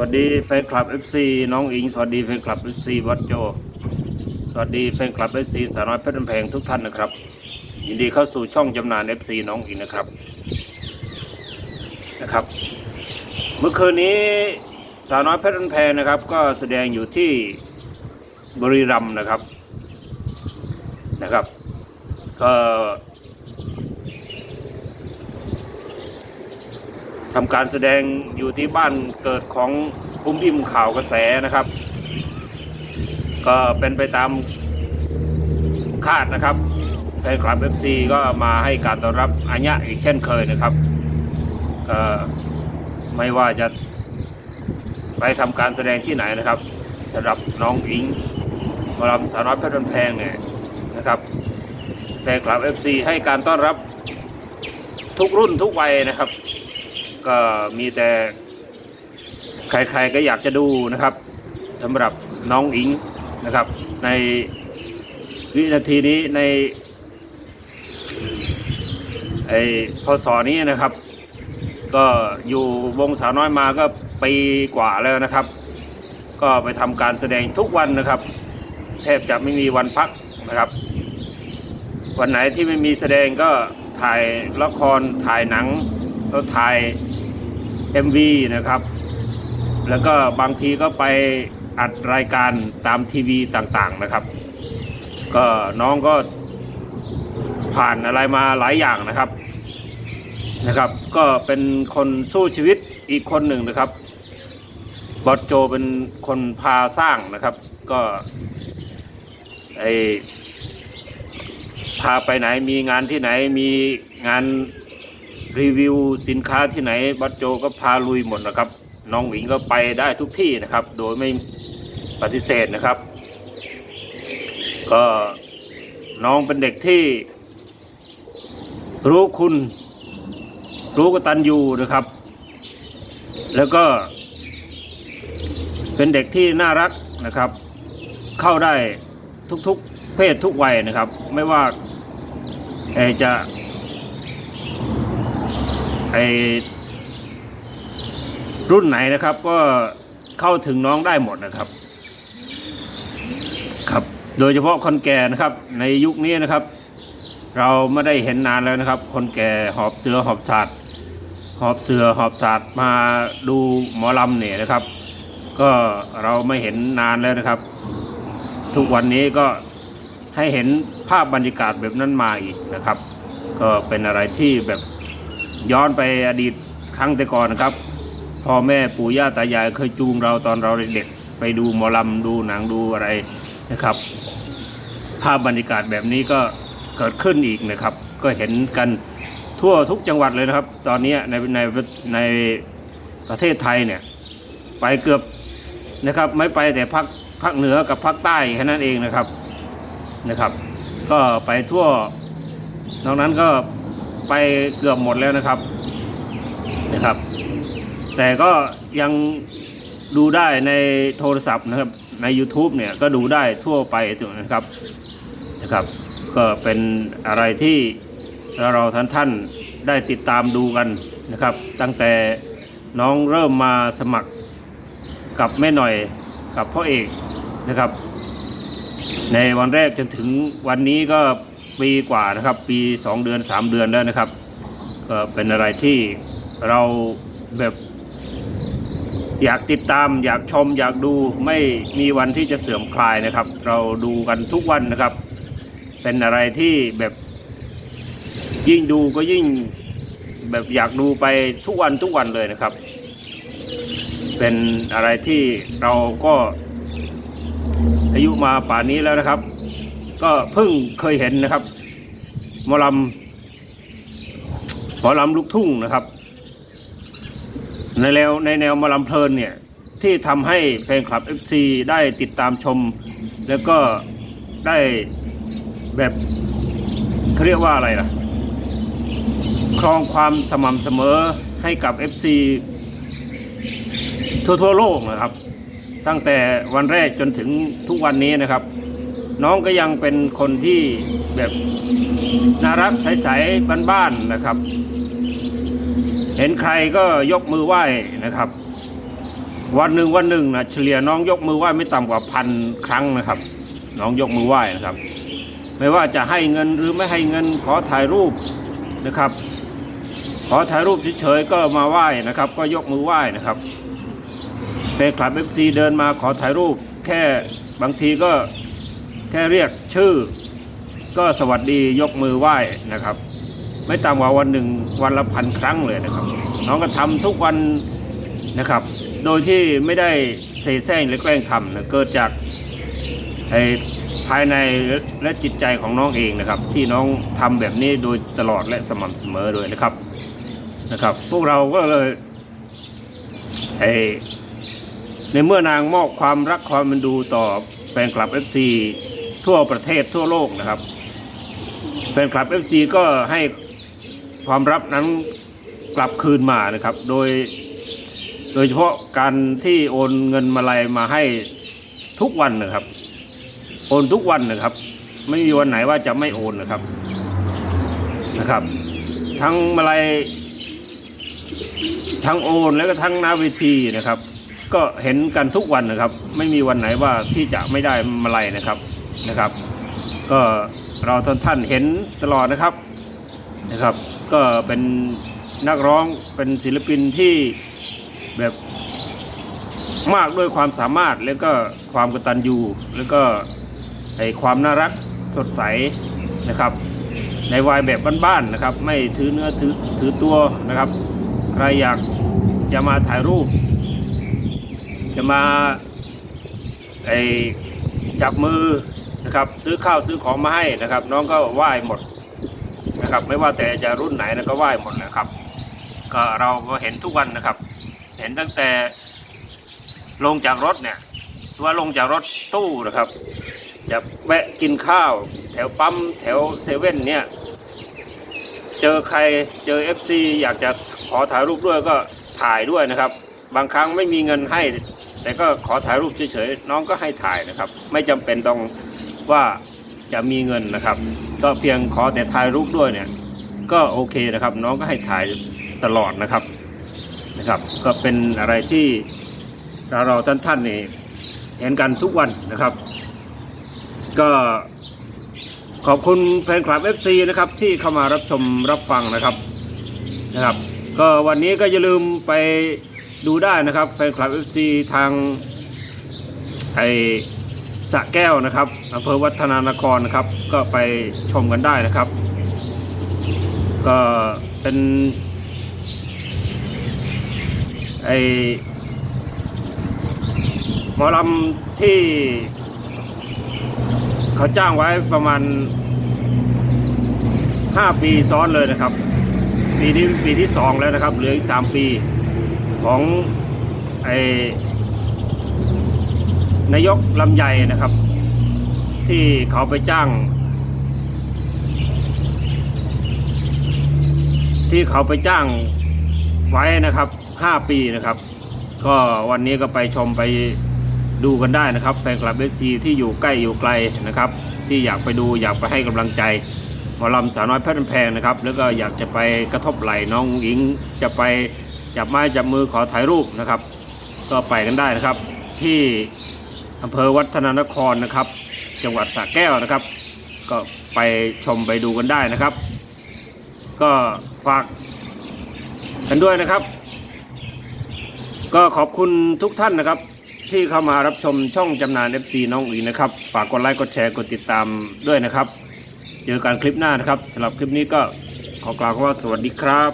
วัสดีแฟนคลับ FC น้องอิง สวัสดีแฟนคลับ FC วัดโจ สวัสดีแฟนคลับ FC สาวน้อยเพชรแพงทุกท่านนะครับ ยินดีเข้าสู่ช่องจำหนาน FC น้องอิงนะครับนะครับ เมื่อคืนนี้สาวน้อยเพชรแพงนะครับ ก็แสดงอยู่ที่บรีรัมนะครับนะครับ ก็ ทำการแสดงอยู่ที่บ้านเกิดของปุ้มพิมข่าวกระแสนะครับ ก็เป็นไปตามคาดนะครับแฟนคลับ FC ก็มาให้การต้อนรับอัญญะอีกเช่นเคยนะครับก็ไม่ว่าจะไปทำการแสดงที่ไหนนะครับสำหรับน้องอิงมอลำสาวน้อยเพชรนแพงเนี่ยนะครับแฟนคลับ FC ให้การต้อนรับทุกรุ่นทุกวัยนะครับ ก็มีแต่ใครๆก็อยากจะดูนะครับสำหรับน้องอิงนะครับ ในวินาทีนี้ในไอ้พศนี้นะครับ ก็อยู่วงสาวน้อยมาก็ปีกว่าแล้วนะครับ ก็ไปทำการแสดงทุกวันนะครับ แทบจะไม่มีวันพักนะครับ วันไหนที่ไม่มีแสดงก็ถ่ายละครถ่ายหนังแล้วถ่าย MV นะครับ แล้วก็บางทีก็ไปอัดรายการตามทีวีต่างๆนะครับ ก็น้องก็ผ่านอะไรมาหลายอย่างนะครับนะครับ ก็เป็นคนสู้ชีวิตอีกคนหนึ่งนะครับบอสโจเป็นคนพาสร้างนะครับ ก็ไอพาไปไหนมีงานที่ไหนมีงาน รีวิวสินค้าที่ไหนบัตโจก็พาลุยหมดนะครับ น้องหญิงก็ไปได้ทุกที่นะครับ โดยไม่ปฏิเสธนะครับ ก็น้องเป็นเด็กที่ รู้คุณ รู้กตัญญูนะครับ แล้วก็ เป็นเด็กที่น่ารักนะครับ เข้าได้ทุกๆเพศทุกวัยนะครับ ไม่ว่าจะ ไอรุ่นไหนนะครับ ก็เข้าถึงน้องได้หมดนะครับ ครับ โดยเฉพาะคนแก่นะครับ ในยุคนี้นะครับ เราไม่ได้เห็นนานแล้วนะครับ คนแก่หอบเสือหอบศาสตร์หอบเสือหอบศาสตร์มาดูหมอลำเนี่ยนะครับ ก็เราไม่เห็นนานแล้วนะครับ ทุกวันนี้ก็ให้เห็นภาพบรรยากาศแบบนั้นมาอีกนะครับ ก็เป็นอะไรที่แบบ ย้อนไปอดีตครั้งแต่ก่อนนะครับพ่อแม่ปู่ย่าตายายเคยจูงเราตอนเราเด็กๆไปดูหมอลำดูหนังดูอะไรนะครับ ภาพบรรยากาศแบบนี้ก็เกิดขึ้นอีกนะครับ ก็เห็นกันทั่วทุกจังหวัดเลยนะครับ ตอนนี้ในในในประเทศไทยเนี่ยไปเกือบนะครับไม่ไปแต่ภาคภาคเหนือกับภาคใต้แค่นั้นเองนะครับนะครับ ก็ไปทั่วนอกนั้นก็ ไปเกือบหมดแล้วนะครับนะครับ แต่ก็ยังดูได้ในโทรศัพท์นะครับ ใน YouTube เนี่ยก็ดูได้ทั่วไปนะครับนะครับ ก็เป็นอะไรที่เราท่านท่านได้ติดตามดูกันนะครับ ตั้งแต่น้องเริ่มมาสมัครกับแม่หน่อยกับพ่อเอกนะครับ ในวันแรกจนถึงวันนี้ก็ ปีกว่านะครับ ปี 2 เดือน 3 เดือนแล้วนะครับก็เป็นอะไรที่เราแบบอยากติดตามอยากชมอยากดูไม่มีวันที่จะเสื่อมคลายนะครับ เราดูกันทุกวันนะครับ เป็นอะไรที่แบบยิ่งดูก็ยิ่งแบบอยากดูไปทุกวันทุกวันเลยนะครับ เป็นอะไรที่เราก็อายุมาป่านนี้แล้วนะครับ ก็เพิ่งเคยเห็นนะครับหมอลำหมอลำลูกทุ่งนะครับ ในแนวในแนวหมอลำเพลินเนี่ยที่ทำให้แฟนคลับ FC ได้ติดตามชม แล้วก็ได้แบบเขาเรียกว่าอะไรล่ะ ครองความสม่ำเสมอให้กับ FC ทั่วทั่วโลกนะครับ ตั้งแต่วันแรกจนถึงทุกวันนี้นะครับ น้องก็ยังเป็นคนที่แบบน่ารักใสๆบ้านๆนะครับ เห็นใครก็ยกมือไหว้นะครับ วันหนึ่งวันหนึ่งนะเฉลี่ยน้องยกมือไหว้ไม่ต่ำกว่าพันครั้งนะครับ น้องยกมือไหว้นะครับ ไม่ว่าจะให้เงินหรือไม่ให้เงินขอถ่ายรูปนะครับ ขอถ่ายรูปเฉยๆก็มาไหว้นะครับ ก็ยกมือไหว้นะครับแฟนคลับเอฟซีเดินมาขอถ่ายรูปแค่บางทีก็ แค่เรียกชื่อ ก็สวัสดียกมือไหว้นะครับ ไม่ต่ำกว่าวันหนึ่งวันละพันครั้งเลยนะครับ น้องก็ทำทุกวันนะครับ โดยที่ไม่ได้เสแสร้งหรือแกล้งทำนะเกิดจากไอ้ภายในและจิตใจของน้องเองนะครับ ที่น้องทำแบบนี้โดยตลอดและสม่ำเสมอเลยนะครับนะครับ พวกเราก็เลยไอ้ในเมื่อนางมอบความรักความมันดูต่อแฟนคลับ FC ทั่วประเทศทั่วโลกนะครับแฟนคลับ FC ก็ให้ความรับนั้นกลับคืนมานะครับ โดย โดยเฉพาะการที่โอนเงินมาลัยมาให้ทุกวันนะครับ โอนทุกวันนะครับ ไม่มีวันไหนว่าจะไม่โอนนะครับนะครับ ทั้งมาลัยทั้งโอนแล้วก็ทั้งนาเวทีนะครับ ก็เห็นกันทุกวันนะครับ ไม่มีวันไหนว่าที่จะไม่ได้มาลัยนะครับ นะครับ ก็เราท่านท่านเห็นตลอดนะครับนะครับ ก็เป็นนักร้องเป็นศิลปินที่แบบมากด้วยความสามารถแล้วก็ความกตัญญูแล้วก็ไอความน่ารักสดใสนะครับ ในวัยแบบบ้านๆนะครับ ไม่ถือเนื้อถือถือตัวนะครับ ใครอยากจะมาถ่ายรูป จะมาไอจับมือ นะครับซื้อข้าวซื้อของมาให้นะครับ น้องก็ไหว้หมดนะครับ ไม่ว่าแต่จะรุ่นไหนนะก็ไหว้หมดนะครับ ก็เราก็เห็นทุกวันนะครับ เห็นตั้งแต่ลงจากรถเนี่ยสว่าลงจากรถตู้นะครับจะแวะกินข้าว แถวปั๊มแถวเซเว่นเนี่ยเจอใครเจอ FC อยากจะขอถ่ายรูปด้วยก็ถ่ายด้วยนะครับ บางครั้งไม่มีเงินให้ แต่ก็ขอถ่ายรูปเฉยๆน้องก็ให้ถ่ายนะครับ ไม่จำเป็นต้อง ว่าจะมีเงินนะครับ ก็เพียงขอแต่ถ่ายรูปด้วยเนี่ย ก็โอเคนะครับ น้องก็ให้ถ่ายตลอดนะครับนะครับ ก็เป็นอะไรที่เราเราท่านท่านๆนี่เห็นกันทุกวันนะครับ ก็ขอบคุณแฟนคลับ FC นะครับที่เข้ามารับชมรับฟังนะครับนะครับ ก็วันนี้ก็อย่าลืมไปดูได้นะครับ แฟนคลับ FC ทางไอ ระแก้วนะครับอำเภอวัฒนานครนะครับ ก็ไปชมกันได้นะครับ ก็เป็นไอหมอลำที่เขาจ้างไว้ประมาณ 5 ปีซ้อนเลยนะครับ ปีนี้ปีที่ 2 แล้วนะครับ เหลืออีก 3 ปีของไอ นายกลำใหญ่นะครับ ที่เขาไปจ้าง ที่เขาไปจ้างไว้นะครับ5ปีนะครับ ก็วันนี้ก็ไปชมไปดูกันได้นะครับแฟนคลับเอซีที่อยู่ใกล้อยู่ไกลนะครับ ที่อยากไปดูอยากไปให้กำลังใจหมอลำสาวน้อยเพชรแพงนะครับ แล้วก็อยากจะไปกระทบไหล่น้องหญิงจะไปจับไม้จับมือขอถ่ายรูปนะครับ ก็ไปกันได้นะครับที่ อำเภอวัฒนานครนะครับ จังหวัดสระแก้วนะครับ ก็ไปชมไปดูกันได้นะครับ ก็ฝากกันด้วยนะครับ ก็ขอบคุณทุกท่านนะครับ ที่เข้ามารับชมช่องจำนาน FC น้องอุ๋ยนะครับ ฝากกดไลค์กดแชร์กดติดตามด้วยนะครับ เจอกันคลิปหน้านะครับสำหรับคลิปนี้ก็ขอกล่าวว่าสวัสดีครับ